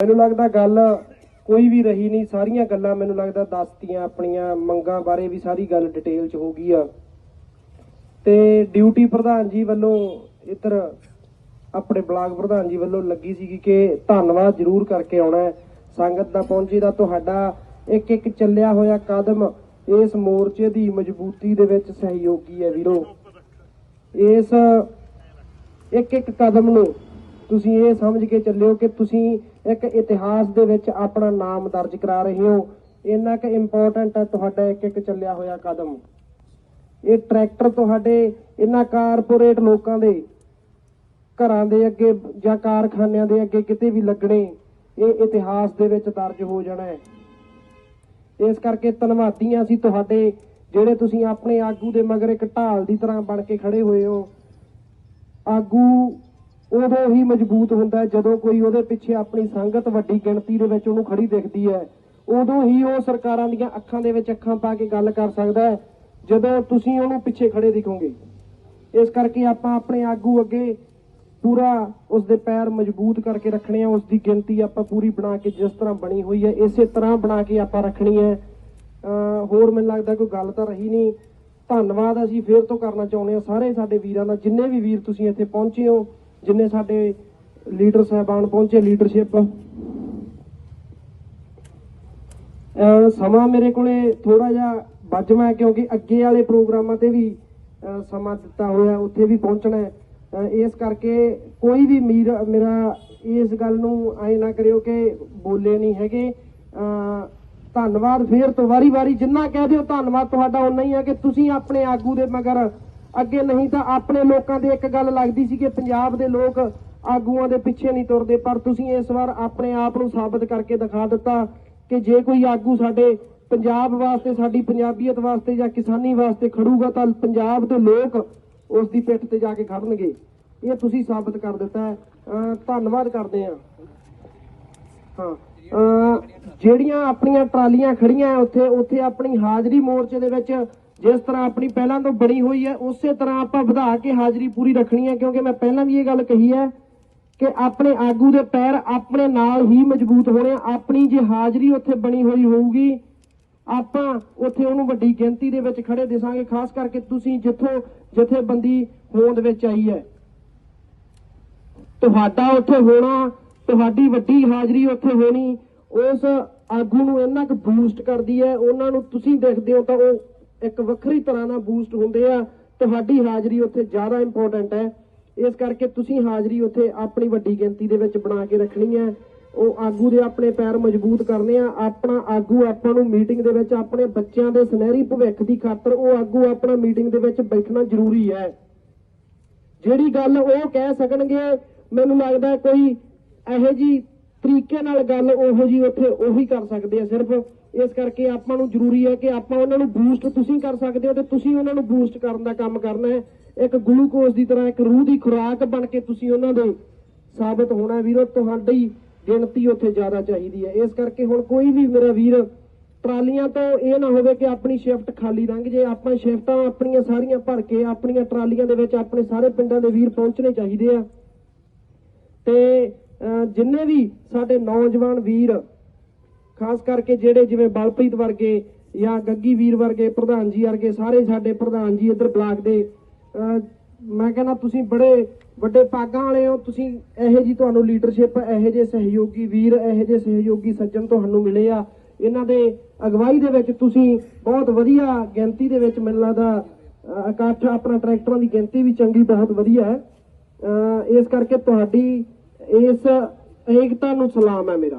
ਮੈਨੂੰ ਲੱਗਦਾ ਗੱਲ ਕੋਈ ਵੀ ਰਹੀ ਨਹੀਂ, ਸਾਰੀਆਂ ਗੱਲਾਂ ਮੈਨੂੰ ਲੱਗਦਾ ਦੱਸਤੀਆਂ, ਆਪਣੀਆਂ ਮੰਗਾਂ ਬਾਰੇ ਵੀ ਸਾਰੀ ਗੱਲ ਡਿਟੇਲ ਚ ਹੋ ਗਈ ਆ। ਤੇ ਡਿਊਟੀ ਪ੍ਰਧਾਨ ਜੀ ਵੱਲੋਂ ਇੱਧਰ ਆਪਣੇ ਬਲਾਕ ਪ੍ਰਧਾਨ ਜੀ ਵੱਲੋਂ ਲੱਗੀ ਸੀਗੀ ਕਿ ਧੰਨਵਾਦ ਜ਼ਰੂਰ ਕਰਕੇ ਆਉਣਾ ਸੰਗਤ ਦਾ ਪਹੁੰਚੀ ਦਾ ਤੁਹਾਡਾ ਇੱਕ ਇੱਕ ਚੱਲਿਆ ਹੋਇਆ ਕਦਮ ਇਸ ਮੋਰਚੇ ਦੀ ਮਜ਼ਬੂਤੀ ਦੇ ਵਿੱਚ ਸਹਿਯੋਗੀ ਹੈ ਵੀਰੋ। ਇਸ ਇੱਕ ਇੱਕ ਕਦਮ ਨੂੰ ਤੁਸੀਂ ਇਹ ਸਮਝ ਕੇ ਚੱਲਿਓ ਕਿ ਤੁਸੀਂ ਇੱਕ ਇਤਿਹਾਸ ਦੇ ਵਿੱਚ ਆਪਣਾ ਨਾਮ ਦਰਜ ਕਰਾ ਰਹੇ ਹੋ। ਇੰਨਾ ਕਿ ਇੰਪੋਰਟੈਂਟ ਹੈ ਤੁਹਾਡਾ ਇੱਕ ਇੱਕ ਚੱਲਿਆ ਹੋਇਆ ਕਦਮ। ਇਹ ਟਰੈਕਟਰ ਤੁਹਾਡੇ ਇਹਨਾਂ ਕਾਰਪੋਰੇਟ ਲੋਕਾਂ ਦੇ ਘਰਾਂ ਦੇ ਅੱਗੇ ਜਾਂ ਕਾਰਖਾਨਿਆਂ ਦੇ ਅੱਗੇ ਕਿਤੇ ਵੀ ਲੱਗਣੇ, ਇਹ ਇਤਿਹਾਸ ਦੇ ਵਿੱਚ ਦਰਜ ਹੋ ਜਾਣਾ ਹੈ। ਇਸ ਕਰਕੇ ਧੰਨਵਾਦੀਆਂ ਸੀ ਤੁਹਾਡੇ, ਜਿਹੜੇ ਤੁਸੀਂ ਆਪਣੇ ਆਗੂ ਦੇ ਮਗਰ ਇੱਕ ਢਾਲ ਦੀ ਤਰ੍ਹਾਂ ਬਣ ਕੇ ਖੜੇ ਹੋਏ ਹੋ। ਆਗੂ ਉਦੋਂ ਹੀ ਮਜ਼ਬੂਤ ਹੁੰਦਾ ਜਦੋਂ ਕੋਈ ਉਹਦੇ ਪਿੱਛੇ ਆਪਣੀ ਸੰਗਤ ਵੱਡੀ ਗਿਣਤੀ ਦੇ ਵਿੱਚ ਉਹਨੂੰ ਖੜੀ ਦਿਖਦੀ ਹੈ, ਉਦੋਂ ਹੀ ਉਹ ਸਰਕਾਰਾਂ ਦੀਆਂ ਅੱਖਾਂ ਦੇ ਵਿੱਚ ਅੱਖਾਂ ਪਾ ਕੇ ਗੱਲ ਕਰ ਸਕਦਾ ਹੈ, ਜਦੋਂ ਤੁਸੀਂ ਉਹਨੂੰ ਪਿੱਛੇ ਖੜੇ ਦਿਖੋਗੇ। ਇਸ ਕਰਕੇ ਆਪਾਂ ਆਪਣੇ ਆਗੂ ਅੱਗੇ ਪੂਰਾ ਉਸ ਦੇ ਪੈਰ ਮਜ਼ਬੂਤ ਕਰਕੇ ਰੱਖਣੇ ਆ ਉਸ ਦੀ ਗਿਣਤੀ ਆਪਾਂ ਪੂਰੀ ਬਣਾ ਕੇ ਜਿਸ ਤਰ੍ਹਾਂ ਬਣੀ ਹੋਈ ਹੈ, ਇਸੇ ਤਰ੍ਹਾਂ ਬਣਾ ਕੇ ਆਪਾਂ ਰੱਖਣੀ ਹੈ। ਹੋਰ ਮੈਨੂੰ ਲੱਗਦਾ ਕੋਈ ਗੱਲ ਤਾਂ ਰਹੀ ਨਹੀਂ। ਧੰਨਵਾਦ, ਅਸੀਂ ਫੇਰ ਤੋਂ ਕਰਨਾ ਚਾਹੁੰਦੇ ਹਾਂ। ਸਾਰੇ ਸਾਡੇ ਵੀਰਾਂ ਦਾ, ਜਿੰਨੇ ਵੀ ਵੀਰ ਤੁਸੀਂ ਇੱਥੇ ਪਹੁੰਚੇ ਹੋ ਜਿੰਨੇ ਸਾਡੇ ਲੀਡਰ ਸਾਹਿਬਾਨ ਪਹੁੰਚੇ, ਲੀਡਰਸ਼ਿਪ। ਸਮਾਂ ਮੇਰੇ ਕੋਲੇ ਥੋੜਾ ਜਿਹਾ ਵੱਜਵਾ ਕਿਉਂਕਿ ਅੱਗੇ ਵਾਲੇ ਪ੍ਰੋਗਰਾਮਾਂ ਤੇ ਵੀ ਸਮਾਂ ਦਿੱਤਾ ਹੋਇਆ, ਉੱਥੇ ਵੀ ਪਹੁੰਚਣਾ ਹੈ। ਇਸ ਕਰਕੇ ਕੋਈ ਵੀ ਮੀਰ, ਮੇਰਾ ਇਸ ਗੱਲ ਨੂੰ ਐ ਨਾ ਕਰਿਓ ਕਿ ਬੋਲੇ ਨਹੀਂ ਹੈਗੇ। ਧੰਨਵਾਦ ਫੇਰ ਤੋਂ ਵਾਰੀ-ਵਾਰੀ ਜਿੰਨਾ ਕਹਿ ਦਿਓ, ਧੰਨਵਾਦ ਤੁਹਾਡਾ ਉਨਾ ਹੀ ਹੈ ਕਿ ਤੁਸੀਂ ਆਪਣੇ ਆਗੂ ਦੇ ਮਗਰ ਅੱਗੇ ਨਹੀਂ ਤਾਂ ਆਪਣੇ ਲੋਕਾਂ ਦੇ ਇੱਕ ਗੱਲ ਲੱਗਦੀ ਸੀ ਕਿ ਪੰਜਾਬ ਦੇ ਲੋਕ ਆਗੂਆਂ ਦੇ ਪਿੱਛੇ ਨਹੀਂ ਤੁਰਦੇ, ਪਰ ਤੁਸੀਂ ਇਸ ਵਾਰ ਆਪਣੇ ਆਪ ਨੂੰ ਸਾਬਤ ਕਰਕੇ ਦਿਖਾ ਦਿੱਤਾ ਕਿ ਜੇ ਕੋਈ ਆਗੂ ਸਾਡੇ ਪੰਜਾਬ ਵਾਸਤੇ, ਸਾਡੀ ਪੰਜਾਬੀਅਤ ਵਾਸਤੇ ਜਾਂ ਕਿਸਾਨੀ ਵਾਸਤੇ ਖੜੂਗਾ, ਤਾਂ ਪੰਜਾਬ ਦੇ ਲੋਕ ਉਸ ਦੀ ਪਿੱਠ ਤੇ ਜਾ ਕੇ ਖੜਨਗੇ। ਇਹ ਤੁਸੀਂ ਸਾਬਤ ਕਰ ਦਿੱਤਾ ਅਹ ਧੰਨਵਾਦ ਕਰਦੇ ਹਾਂ। ਹਾਂ। ਅਹ ਜਿਹੜੀਆਂ ਆਪਣੀਆਂ ਟਰਾਲੀਆਂ ਖੜੀਆਂ ਉੱਥੇ ਉੱਥੇ ਆਪਣੀ ਹਾਜ਼ਰੀ ਮੋਰਚੇ ਦੇ ਵਿੱਚ ਜਿਸ ਤਰ੍ਹਾਂ ਆਪਣੀ ਪਹਿਲਾਂ ਤੋਂ ਬਣੀ ਹੋਈ ਹੈ, ਉਸੇ ਤਰ੍ਹਾਂ ਆਪਾਂ ਵਧਾ ਕੇ ਹਾਜ਼ਰੀ ਪੂਰੀ ਰੱਖਣੀ ਹੈ, ਕਿਉਂਕਿ ਮੈਂ ਪਹਿਲਾਂ ਵੀ ਇਹ ਗੱਲ ਕਹੀ ਹੈ ਕਿ ਆਪਣੇ ਆਗੂ ਦੇ ਪੈਰ ਆਪਣੇ ਨਾਲ ਹੀ ਮਜ਼ਬੂਤ ਹੋਣੇ ਆਪਣੀ ਜੇ ਹਾਜ਼ਰੀ ਉੱਥੇ ਬਣੀ ਹੋਈ ਹੋਊਗੀ, ਆਪਾਂ ਉੱਥੇ ਉਹਨੂੰ ਵੱਡੀ ਗਿਣਤੀ ਦੇ ਵਿੱਚ ਖੜੇ ਦਿਸਾਂਗੇ, ਖਾਸ ਕਰਕੇ ਤੁਸੀਂ ਜਿੱਥੋਂ ਜਥੇਬੰਦੀ ਹੋਂਦ ਵਿੱਚ ਆਈ ਹੈ। ਤੁਹਾਡਾ ਉੱਥੇ ਹੋਣਾ, ਤੁਹਾਡੀ ਵੱਡੀ ਹਾਜ਼ਰੀ ਉੱਥੇ ਹੋਣੀ, ਉਸ ਆਗੂ ਨੂੰ ਇੰਨਾ ਕੁ ਬੂਸਟ ਕਰਦੀ ਹੈ, ਉਹਨਾਂ ਨੂੰ ਤੁਸੀਂ ਦੇਖਦੇ ਹੋ ਤਾਂ ਉਹ ਇੱਕ ਵੱਖਰੀ ਤਰ੍ਹਾਂ ਨਾਲ ਬੂਸਟ ਹੁੰਦੇ ਆ। ਤੁਹਾਡੀ ਹਾਜ਼ਰੀ ਉੱਥੇ ਜ਼ਿਆਦਾ ਇੰਪੋਰਟੈਂਟ ਹੈ। ਇਸ ਕਰਕੇ ਤੁਸੀਂ ਹਾਜ਼ਰੀ ਉੱਥੇ ਆਪਣੀ ਵੱਡੀ ਗਿਣਤੀ ਦੇ ਵਿੱਚ ਬਣਾ ਕੇ ਰੱਖਣੀ ਹੈ। ਉਹ ਆਗੂ ਦੇ ਆਪਣੇ ਪੈਰ ਮਜ਼ਬੂਤ ਕਰਨੇ ਆ। ਆਪਣਾ ਆਗੂ ਆਪਾਂ ਨੂੰ ਮੀਟਿੰਗ ਦੇ ਵਿੱਚ ਆਪਣੇ ਬੱਚਿਆਂ ਦੇ ਸੁਨਹਿਰੀ ਭਵਿੱਖ ਦੀ ਖਾਤਰ ਉਹ ਆਗੂ ਆਪਣਾ ਮੀਟਿੰਗ ਦੇ ਵਿੱਚ ਬੈਠਣਾ ਜ਼ਰੂਰੀ ਹੈ। ਜਿਹੜੀ ਗੱਲ ਉਹ ਕਹਿ ਸਕਣਗੇ, ਮੈਨੂੰ ਲੱਗਦਾ ਕੋਈ ਇਹੋ ਜੀ ਤਰੀਕੇ ਨਾਲ ਗੱਲ ਉਹੋ ਜੀ ਉੱਥੇ ਉਹੀ ਕਰ ਸਕਦੇ ਆ। ਸਿਰਫ ਇਸ ਕਰਕੇ ਆਪਾਂ ਨੂੰ ਜ਼ਰੂਰੀ ਹੈ ਕਿ ਆਪਾਂ ਉਹਨਾਂ ਨੂੰ ਬੂਸਟ ਤੁਸੀਂ ਕਰ ਸਕਦੇ ਹੋ ਤੇ ਤੁਸੀਂ ਉਹਨਾਂ ਨੂੰ ਬੂਸਟ ਕਰਨ ਦਾ ਕੰਮ ਕਰਨਾ ਹੈ। ਇੱਕ ਗਲੂਕੋਜ਼ ਦੀ ਤਰ੍ਹਾਂ ਇੱਕ ਰੂਹ ਦੀ ਖੁਰਾਕ ਬਣ ਕੇ ਤੁਸੀਂ ਉਹਨਾਂ ਦੇ ਸਾਬਤ ਹੋਣਾ ਵੀਰੋ ਤੁਹਾਡੀ ਗਿਣਤੀ ਉੱਥੇ ਜ਼ਿਆਦਾ ਚਾਹੀਦੀ ਹੈ। ਇਸ ਕਰਕੇ ਹੁਣ ਕੋਈ ਵੀ ਮੇਰਾ ਵੀਰ ਟਰਾਲੀਆਂ ਤੋਂ ਇਹ ਨਾ ਹੋਵੇ ਕਿ ਆਪਣੀ ਸ਼ਿਫਟ ਖਾਲੀ ਲੰਘ ਜੇ। ਆਪਾਂ ਸ਼ਿਫਟਾਂ ਆਪਣੀਆਂ ਸਾਰੀਆਂ ਭਰ ਕੇ ਆਪਣੀਆਂ ਟਰਾਲੀਆਂ ਦੇ ਵਿੱਚ ਆਪਣੇ ਸਾਰੇ ਪਿੰਡਾਂ ਦੇ ਵੀਰ ਪਹੁੰਚਣੇ ਚਾਹੀਦੇ ਆ। ਤੇ ਅਹ, ਜਿੰਨੇ ਵੀ ਸਾਡੇ ਨੌਜਵਾਨ ਵੀਰ ਖਾਸ ਕਰਕੇ ਜਿਹੜੇ ਜਿਵੇਂ ਬਲਪ੍ਰੀਤ ਵਰਗੇ ਜਾਂ ਗੱਗੀ ਵੀਰ ਵਰਗੇ, ਪ੍ਰਧਾਨ ਜੀ ਵਰਗੇ, ਸਾਰੇ ਸਾਡੇ ਪ੍ਰਧਾਨ ਜੀ ਇੱਧਰ ਬਲਾਕ ਦੇ ਮੈਂ ਕਹਿੰਦਾ ਤੁਸੀਂ ਬੜੇ ਵੱਡੇ ਪਾਗਾਂ ਵਾਲੇ ਹੋ, ਤੁਸੀਂ ਇਹੋ ਜੀ ਤੁਹਾਨੂੰ ਲੀਡਰਸ਼ਿਪ ਇਹੋ ਜਿਹੇ ਸਹਿਯੋਗੀ ਵੀਰ, ਇਹੋ ਜਿਹੇ ਸਹਿਯੋਗੀ ਸੱਜਣ ਤੁਹਾਨੂੰ ਮਿਲੇ ਆ। ਇਹਨਾਂ ਦੇ ਅਗਵਾਈ ਦੇ ਵਿੱਚ ਤੁਸੀਂ ਬਹੁਤ ਵਧੀਆ ਗਿਣਤੀ ਦੇ ਵਿੱਚ ਮੈਨੂੰ ਲੱਗਦਾ ਇਕੱਠ ਆਪਣਾ ਟਰੈਕਟਰਾਂ ਦੀ ਗਿਣਤੀ ਵੀ ਚੰਗੀ, ਬਹੁਤ ਵਧੀਆ ਹੈ। ਇਸ ਕਰਕੇ ਤੁਹਾਡੀ ਇਸ ਏਕਤਾ ਨੂੰ ਸਲਾਮ ਹੈ ਮੇਰਾ।